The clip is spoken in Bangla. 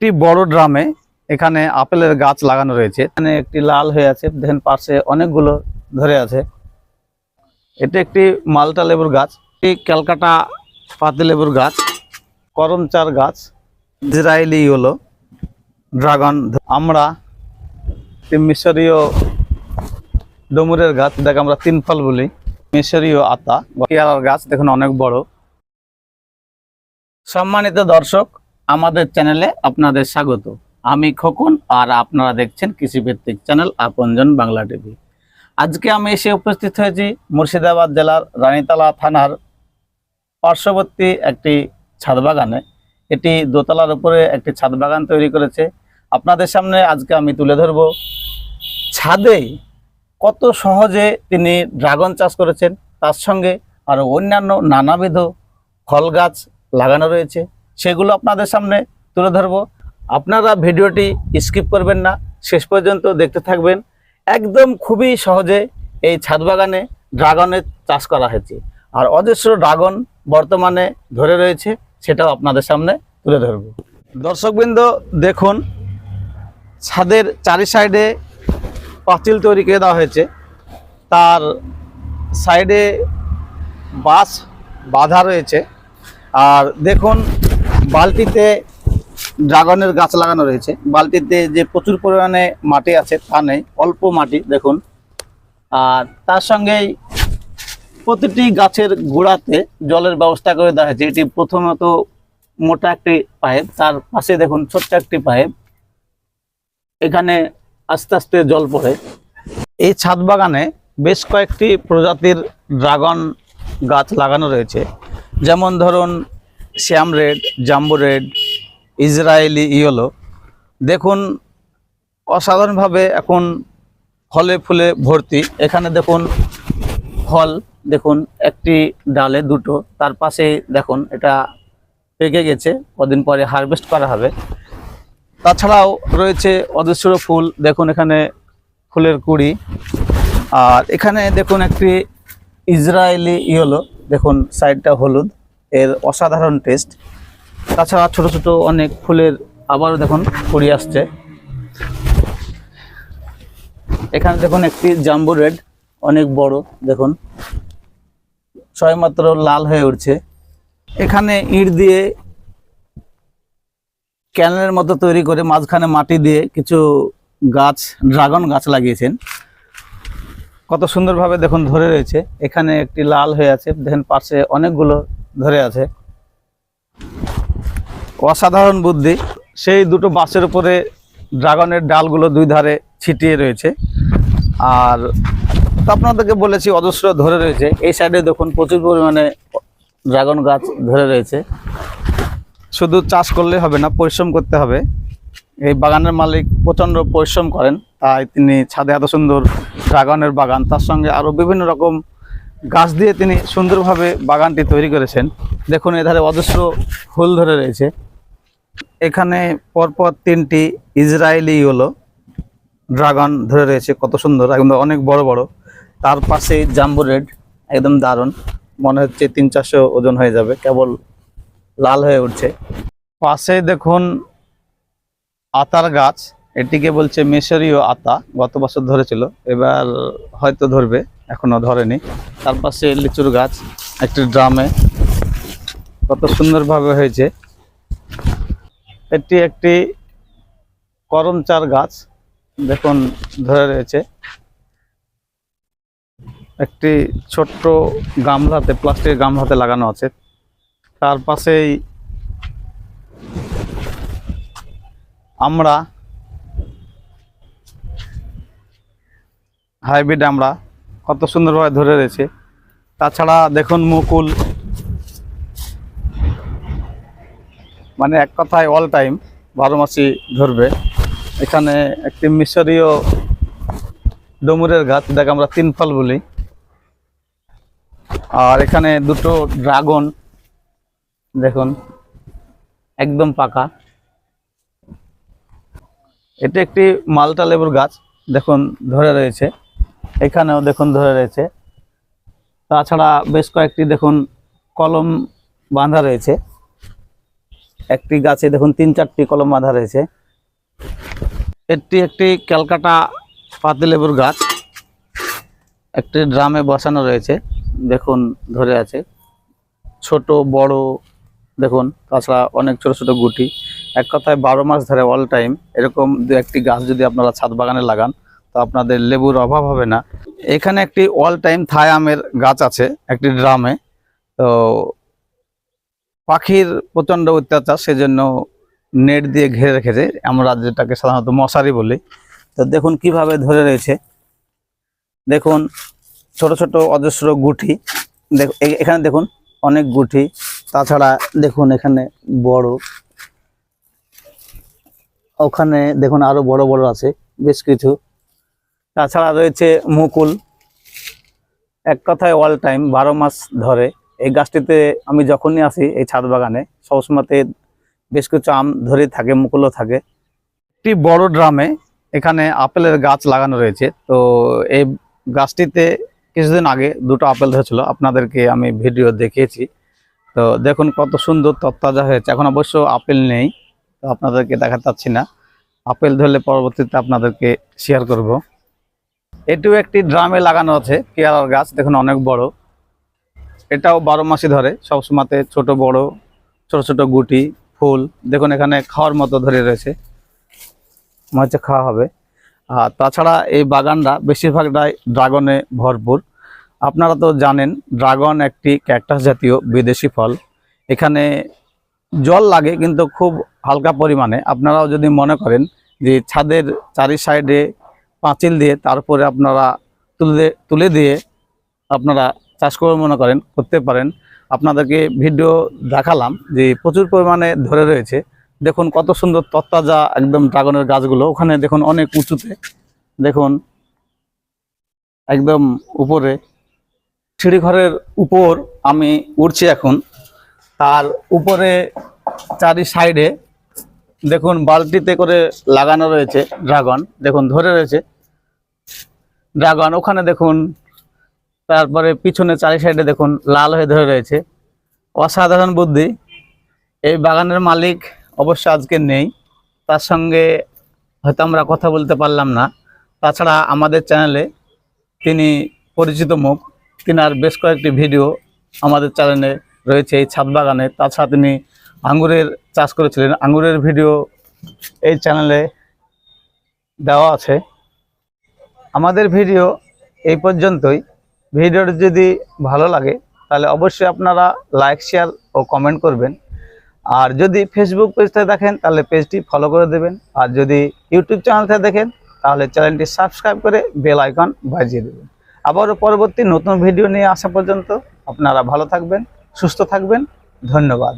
একটি বড় ড্রামে এখানে আপেলের গাছ লাগানো রয়েছে। এখানে একটি লাল হয়ে আছে দেখেন পাশে অনেকগুলো ধরে আছে। এটা একটি মালটা লেবুর গাছ একটি ক্যালকাটা পাতি লেবুর গাছ, করমচার গাছ ইসরায়েলি হলো ড্রাগন আমরা মিশরীয় ডমুরের গাছ যাকে আমরা তিন ফল বলি, মিশরীয় আতা পেয়ারার গাছ, দেখুন অনেক বড়। সম্মানিত দর্শক আমাদের চ্যানেলে আপনাদের স্বাগত। আমি খোকন আর আপনারা দেখছেন কৃষিভিত্তিক চ্যানেল আপনজন বাংলা টিভি। আজকে আমি এসে উপস্থিত হয়েছি মুর্শিদাবাদ জেলার রানীতলা থানার পার্শ্ববর্তী একটি ছাদ বাগানে। এটি দোতলার উপরে একটি ছাদ বাগান তৈরি করেছে। আপনাদের সামনে আজকে আমি তুলে ধরব ছাদে কত সহজে তিনি ড্রাগন চাষ করেছেন, তার সঙ্গে আরও অন্যান্য নানাবিধ ফল গাছ লাগানো রয়েছে। সেগুলো আপনাদের সামনে তুলে ধরবো। আপনারা ভিডিওটি স্কিপ করবেন না, শেষ পর্যন্ত দেখতে থাকবেন। একদম খুবই সহজে এই ছাদ বাগানে ড্রাগনের চাষ করা হয়েছে। আর অজস্র ড্রাগন বর্তমানে ধরে রয়েছে, সেটাও আপনাদের সামনে তুলে ধরব। দর্শকবৃন্দ, দেখুন, ছাদের চারি সাইডে পাঁচিল তৈরি করে দেওয়া হয়েছে। তার সাইডে বাঁশ বাঁধা রয়েছে। আর দেখুন বালতিতে ড্রাগনের গাছ লাগানো রয়েছে। বালতিতে যে প্রচুর পরিমাণে মাটি আছে তা নেই, অল্প মাটি, দেখুন। আর তার সঙ্গেই প্রতিটি গাছের গোড়াতে জলের ব্যবস্থা করে দেওয়া হয়েছে। এটি প্রথমত মোটা একটি পাইপ, তার পাশে দেখুন ছোট্ট একটি পাইপ। এখানে আস্তে আস্তে জল পড়ে। এই ছাদ বাগানে বেশ কয়েকটি প্রজাতির ড্রাগন গাছ লাগানো রয়েছে। যেমন ধরুন Shyam red, jumbo red, Israeli yellow. দেখুন, অসাধারণভাবে এখন ফলে ফুলে ভর্তি। এখানে দেখুন ফল দেখুন, একটি ডালে দুটো। তার পাশে দেখুন, এটা পেকে গেছে। কদিন পরে হারভেস্ট করা হবে। তাছাড়াও রয়েছে অদৃশ্য ফুল। দেখুন, এখানে ফুলের কুড়ি। আর এখানে দেখুন, একটি ইসরায়েলি ইয়েলো। দেখুন, সাইডটা হলুদ। এর অসাধারণ টেস্ট তাছাড়া ছোট ছোট অনেক ফুলের আবারও দেখুন কুড়ি আসছে। এখানে দেখুন একটি জাম্বু রেড, অনেক বড়, দেখুন। ছয়মাত্র লাল হয়ে উঠছে। এখানে ইট দিয়ে ক্যানেলের মতো তৈরি করে মাঝখানে মাটি দিয়ে কিছু গাছ, ড্রাগন গাছ লাগিয়েছেন। কত সুন্দরভাবে দেখুন ধরে রয়েছে। এখানে একটি লাল হয়ে আছে, দেখেন পাশে অনেকগুলো ধরে আছে। অসাধারণ বুদ্ধি। সেই দুটো বাসের উপরে ড্রাগনের ডালগুলো দুই ধারে ছিটিয়ে রয়েছে। আর আপনাদেরকে বলেছি, অজস্র ধরে রয়েছে। এই সাইডে দেখুন, প্রচুর পরিমাণে ড্রাগন গাছ ধরে রয়েছে। শুধু চাষ করলে হবে না, পরিশ্রম করতে হবে। এই বাগানের মালিক প্রচণ্ড পরিশ্রম করেন। তাই তিনি ছাদে এত সুন্দর ড্রাগনের বাগান, তার সঙ্গে আরও বিভিন্ন রকম গাছ দিয়ে তিনি সুন্দরভাবে বাগানটি তৈরি করেছেন। দেখুন, এধারে অজস্র ফুল ধরে রয়েছে। এখানে পরপর তিনটি ইসরায়েলি হলো ড্রাগন ধরে রয়েছে, কত সুন্দর, একদম অনেক বড় বড়। তার পাশে জাম্বু রেড, একদম দারুণ। মনে হচ্ছে তিন চারশো ওজন হয়ে যাবে, কেবল লাল হয়ে উঠছে। পাশে দেখুন, আতার গাছ, এটিকে বলছে মেশরীয় আতা, গত বছর ধরেছিল, এবার হয়তো ধরবে। এখনও ধরেনি। তার পাশে লিচুর গাছ, একটি ড্রামে। কত সুন্দরভাবে হয়েছে। এটি একটি করমচার গাছ, দেখুন, ধরে রয়েছে। একটি ছোট্ট গামলাতে, প্লাস্টিকের গামলাতে লাগানো আছে। তার পাশেই আমরা, হাইব্রিড আমরা কত সুন্দরভাবে ধরে রয়েছে। তাছাড়া দেখুন মুকুল। মানে এক কথায় অল টাইম বারো মাসই ধরবে। এখানে একটি মিশরীয় ডমুরের গাছ যাকে আমরা তিন ফল বলি। আর এখানে দুটো ড্রাগন, দেখুন, একদম পাকা। এটা একটি মালটা লেবুর গাছ, দেখুন, ধরে রয়েছে। এখানেও দেখুন ধরে রয়েছে। তাছাড়া বেশ কয়েকটি দেখুন কলম বাঁধা রয়েছে। একটি গাছে দেখুন তিন চারটি কলম বাঁধা রয়েছে। এটি একটি ক্যালকাটা পাতিলেবুর গাছ। একটি ড্রামে বসানো রয়েছে, দেখুন ধরে আছে। ছোট, বড়, দেখুন, তাছাড়া অনেক ছোট ছোট গুটি। এক কথায় বারো মাস ধরে অল টাইম এরকম দু একটি গাছ যদি আপনারা ছাদ বাগানে লাগান আপনাদের লেবুর অভাব হবে না। এখানে একটি অল টাইম থাই আমের গাছ আছে, একটি ড্রামে। তো পাখির প্রচণ্ড অত্যাচার, সেজন্য নেট দিয়ে ঘিরে রেখেছে। আমরা যেটাকে সাধারণত মশারি বলি। তো দেখুন কীভাবে ধরে রয়েছে। দেখুন, ছোট ছোট অজস্র গুটি। দেখ এখানে দেখুন অনেক গুটি। তাছাড়া দেখুন এখানে বড়। ওখানে দেখুন আরও বড় বড় আছে, বেশ কিছু। তাছাড়া রয়েছে মুকুল। এক কথায় অল টাইম বারো মাস ধরে এই গাছটিতে আমি যখনই আসি এই ছাদ বাগানে সবসময়তে বেশ কিছু আম ধরে থাকে, মুকুলও থাকে। একটি বড় ড্রামে এখানে আপেলের গাছ লাগানো রয়েছে। তো এই গাছটিতে কিছুদিন আগে দুটো আপেল ধরেছিল, আপনাদেরকে আমি ভিডিও দেখিয়েছি। তো দেখুন কত সুন্দর তত্তাজা হয়েছে। এখন অবশ্য আপেল নেই, তো আপনাদেরকে দেখাতে পাচ্ছি না। আপেল ধরলে পরবর্তীতে আপনাদেরকে শেয়ার করব। এটিও একটি ড্রামে লাগানো আছে পেয়ারার গাছ, দেখুন অনেক বড়। এটাও বারো মাসই ধরে, সবসময়তে ছোট বড়, ছোট ছোট গুটি, ফুল, দেখুন এখানে খাওয়ার মতো ধরে রয়েছে। মনে হচ্ছে খাওয়া হবে। আর তাছাড়া এই বাগানটা বেশিরভাগটাই ড্রাগনে ভরপুর। আপনারা তো জানেন, ড্রাগন একটি ক্যাকটাস জাতীয় বিদেশি ফল। এখানে জল লাগে, কিন্তু খুব হালকা পরিমাণে। আপনারাও যদি মনে করেন যে ছাদের চারি সাইডে পাঁচিল দিয়ে তারপরে আপনারা তুলে তুলে দিয়ে আপনারা চাষ করে মনে করেন, করতে পারেন। আপনাদেরকে ভিডিও দেখালাম যে প্রচুর পরিমাণে ধরে রয়েছে। দেখুন কত সুন্দর তত্তাজা একদম ড্রাগনের গাছগুলো। ওখানে দেখুন অনেক উঁচুতে, দেখুন একদম উপরে। সিঁড়িঘরের উপর আমি উঠছি এখন। তার উপরে চারি সাইডে দেখুন, বালতিতে করে লাগানো রয়েছে ড্রাগন। দেখুন, ধরে রয়েছে ড্রাগন। ওখানে দেখুন, তারপরে পিছনে চারি সাইডে দেখুন, লাল হয়ে ধরে রয়েছে। অসাধারণ বুদ্ধি। এই বাগানের মালিক অবশ্য আজকে নেই। তার সঙ্গে হয়তো আমরা কথা বলতে পারলাম না। তাছাড়া আমাদের চ্যানেলে তিনি পরিচিত মুখ। তিনার বেশ কয়েকটি ভিডিও আমাদের চ্যানেলে রয়েছে এই ছাদ বাগানে। তাছাড়া তিনি আঙ্গুরের চাষ করেছিলেন। আঙ্গুরের ভিডিও এই চ্যানেলে দেওয়া আছে। আমাদের ভিডিও এই পর্যন্তই। ভিডিওটি যদি ভালো লাগে, তাহলে অবশ্যই আপনারা লাইক শেয়ার ও কমেন্ট করবেন। আর যদি ফেসবুক পেজটা দেখেন, তাহলে পেজটি ফলো করে দেবেন। আর যদি ইউটিউব চ্যানেল থেকে দেখেন, তাহলে চ্যানেলটি সাবস্ক্রাইব করে বেল আইকন বাজিয়ে দেবেন। আবারও পরবর্তী নতুন ভিডিও নিয়ে আসা পর্যন্ত আপনারা ভালো থাকবেন, সুস্থ থাকবেন। ধন্যবাদ।